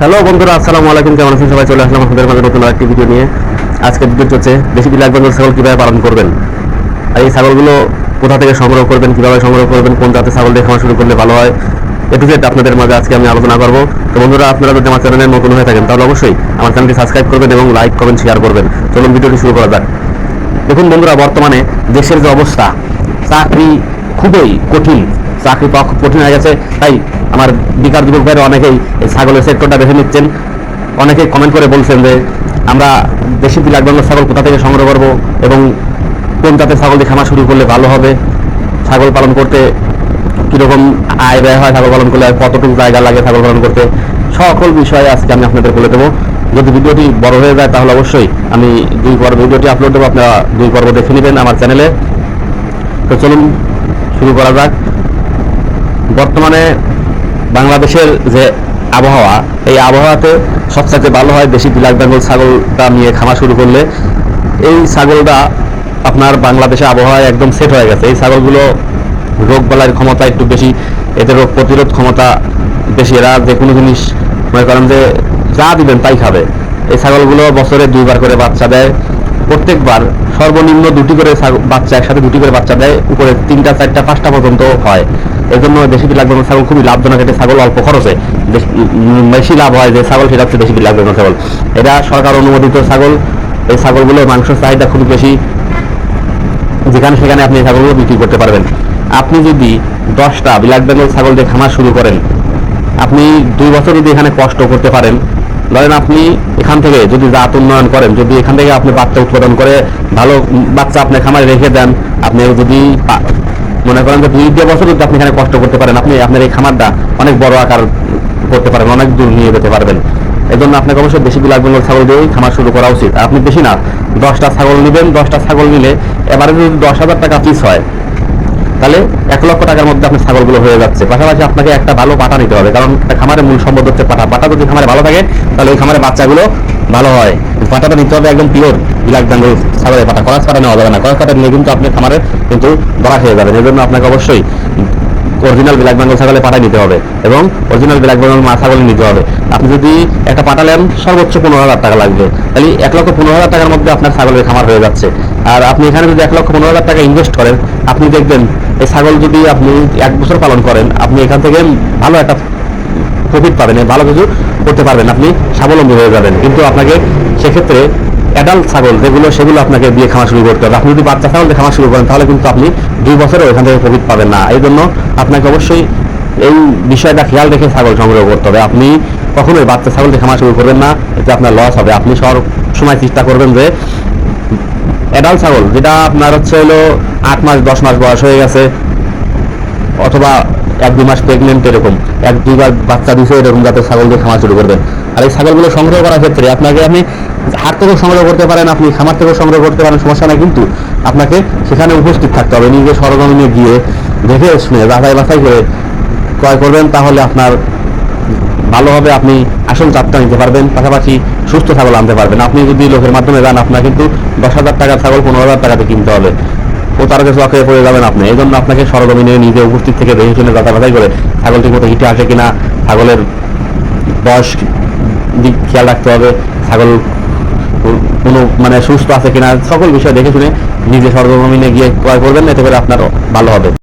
Hello বন্ধুরা, আসসালামু আলাইকুম, কেমন আছেন? সবাই চলে আসলাম আপনাদের মাঝে নতুন একটি ভিডিও নিয়ে। আজকে ভিডিও হচ্ছে দেশি বিলাক বেঙ্গল ছাগল কীভাবে পালন করবেন। আর এই ছাগলগুলো কোথা থেকে সংগ্রহ করবেন, কীভাবে সংগ্রহ করবেন, কোন জাতের ছাগল দিয়ে খাওয়া শুরু করলে ভালো হয় এটু জেড আপনাদের মাঝে আজকে আমি আলোচনা করব। তো বন্ধুরা, আপনারা যদি আমার চ্যানেলে নতুন হয়ে থাকেন, তাহলে অবশ্যই আমার চ্যানেলটি সাবস্ক্রাইব করবেন এবং লাইক কমেন্ট শেয়ার করবেন। চলুন ভিডিওটি শুরু করা যাক। দেখুন বন্ধুরা, বর্তমানে দেশের যে অবস্থা, চাকরি খুবই কঠিন। চাকরি পাওয়া খুব কঠিন হয়ে গেছে। তাই আমার বিকার যুবক ভাইরা অনেকেই এই ছাগলের সেক্টরটা বেছে নিচ্ছেন। অনেকেই কমেন্ট করে বলছেন যে, আমরা দেশি বিলাক বাংলা ছাগল কোথা থেকে সংগ্রহ করব এবং কোন জাতের ছাগল দিয়ে খামার শুরু করলে ভালো হবে? ছাগল পালন করতে কীরকম আয় ব্যয় হয়? ছাগল পালন করলে কতটুকু জায়গা লাগে ছাগল পালন করতে? সকল বিষয়ে আজকে আমি আপনাদের বলে দেবো। যদি ভিডিওটি বড় হয়ে যায় তাহলে অবশ্যই আমি দুই পর্ব ভিডিওটি আপলোড দেবো। আপনারা দুই পর্ব দেখে নেবেন আমার চ্যানেলে। তো চলুন, শুরু করা যাক। বর্তমানে বাংলাদেশের যে আবহাওয়া, এই আবহাওয়াতে সবচাইতে ভালো হয় দেশি বিলাক বেঙ্গল ছাগলটা নিয়ে খামার শুরু করলে। এই ছাগলটা আপনার বাংলাদেশে আবহাওয়ায় একদম সেট হয়ে গেছে। এই ছাগলগুলো রোগ বালাইয়ের ক্ষমতা একটু বেশি, এদের রোগ প্রতিরোধ ক্ষমতা বেশি। এরা যে কোনো জিনিস, মনে করেন যে যা দিবেন তাই খাবে। এই ছাগলগুলো বছরে দুইবার করে বাচ্চা দেয়। প্রত্যেকবার সর্বনিম্ন দুটি করে বাচ্চা একসাথে দুটি করে বাচ্চা দেয়, উপরে তিনটা, চারটা, পাঁচটা পর্যন্ত হয়। এই জন্য দেশি বিলাক বেঙ্গল ছাগল খুবই লাভজনক। এটা ছাগল অল্প খরচে। বেশি লাভ হয় যে ছাগল, সেটা হচ্ছে দেশি বিলাক বেঙ্গল ছাগল। এটা সরকার অনুমোদিত ছাগল। এই ছাগলগুলোর মাংসের চাহিদা খুবই বেশি। যেখানে সেখানে আপনি এই ছাগলগুলো বিক্রি করতে পারবেন। আপনি যদি দশটা বিলাক বেঙ্গল ছাগল দিয়ে খামার শুরু করেন, আপনি দুই বছর যদি এখানে কষ্ট করতে পারেন ধরেন আপনি এখান থেকে যদি জাত উন্নয়ন করেন, যদি এখান থেকে আপনি বাচ্চা উৎপাদন করে ভালো বাচ্চা আপনি খামারে রেখে দেন, আপনি যদি মনে করেন যে দুই দেড় বছর যদি আপনি এখানে কষ্ট করতে পারেন, আপনি আপনার এই খামারটা অনেক বড় আকার করতে পারেন অনেক দূর নিয়ে যেতে পারবেন। এই জন্য আপনাকে অবশ্যই বেশি বিলাক বেঙ্গল ছাগল দিয়েই খামার শুরু করা উচিত। আপনি বেশি না, দশটা ছাগল নেবেন, দশটা ছাগল নিলে এবারে যদি দশ হাজার টাকা পিস হয় তাহলে এক লক্ষ টাকার মধ্যে আপনার ছাগলগুলো হয়ে যাচ্ছে। পাশাপাশি আপনাকে একটা ভালো পাটা নিতে হবে, কারণ একটা খামারের মূল সম্পদ হচ্ছে পাটা পাটা যদি খামারে ভালো থাকে, তাহলে ওই খামারের বাচ্চাগুলো ভালো হয়। পাটাটা নিতে হবে একদম পিওর ব্ল্যাক বেঙ্গল ছাগলের পাটা করাস পাটা নেওয়া যাবে না। করাস পাটা নিয়ে কিন্তু আপনি খামারের কিন্তু ধরা হয়ে যাবে। এর জন্য আপনাকে অবশ্যই অরিজিনাল ব্ল্যাক বেঙ্গল ছাগলে পাঠাই নিতে হবে এবং অরিজিনাল ব্ল্যাক বেঙ্গল মা ছাগলে নিতে হবে। আপনি যদি একটা পাটা নেন সর্বোচ্চ পনেরো হাজার টাকা লাগবে। তাহলে এক লক্ষ পনেরো হাজার টাকার মধ্যে আপনার ছাগলের খামার হয়ে যাচ্ছে। আর আপনি এখানে যদি এক লক্ষ পনেরো হাজার টাকা ইনভেস্ট করেন, আপনি দেখবেন এই ছাগল যদি আপনি এক বছর পালন করেন, আপনি এখান থেকে ভালো একটা প্রফিট পাবেন, ভালো কিছু করতে পারবেন, আপনি স্বাবলম্বী হয়ে যাবেন। কিন্তু আপনাকে সেক্ষেত্রে অ্যাডাল্ট ছাগল যেগুলো, সেগুলো আপনাকে দিয়ে খাওয়া শুরু করতে হবে। আপনি যদি বাচ্চা ছাগল দিয়ে খাওয়া শুরু করেন, তাহলে কিন্তু আপনি দুই বছরে ওইখান থেকে প্রফিট পাবেন না। এই জন্য আপনাকে অবশ্যই এই বিষয়টা খেয়াল রেখে ছাগল সংগ্রহ করতে হবে। আপনি কখনোই বাচ্চা ছাগল দিয়ে খাওয়া শুরু করবেন না, এতে আপনার লস হবে। আপনি সব সময় চেষ্টা করবেন যে অ্যাডাল্ট ছাগল, যেটা আপনার হচ্ছে হলো আট মাস, দশ মাস বয়স হয়ে গেছে, অথবা এক, দুই মাস প্রেগনেন্ট এরকম, এক, দুইবার বাচ্চা দিছে, এরকম যাতে ছাগল দিয়ে খামার শুরু করবেন আর এই ছাগলগুলো সংগ্রহ করার ক্ষেত্রে আপনাকে আপনি হাট থেকেও সংগ্রহ করতে পারেন, আপনি খামার থেকেও সংগ্রহ করতে পারেন, সমস্যা নাই, কিন্তু আপনাকে সেখানে উপস্থিত থাকতে হবে নিজে সরজমিনে গিয়ে দেখে শুনে, যাচাই বাছাই করে ক্রয় করবেন, তাহলে আপনার ভালোভাবে আপনি আসল চাপটা নিতে পারবেন, পাশাপাশি সুস্থ ছাগল আনতে পারবেন। আপনি যদি লোকের মাধ্যমে যান, আপনার কিন্তু দশ হাজার টাকার ছাগল, পনেরো হাজার টাকাতে কিনতে হবে। ও তার কাছে চকে পড়ে যাবেন আপনি। এই জন্য আপনাকে সরজমিনে নিজে উপস্থিত থেকে দেখে শুনে যাতা করে ছাগলটি মতো হিটে আসে কিনা, ছাগলের বয়স দিক খেয়াল রাখতে হবে, ছাগল মানে সুস্থ আছে কিনা, সকল বিষয় দেখে শুনে নিজে নিয়ে গিয়ে ক্রয় করবেন, এতে করে আপনারও ভালো হবে।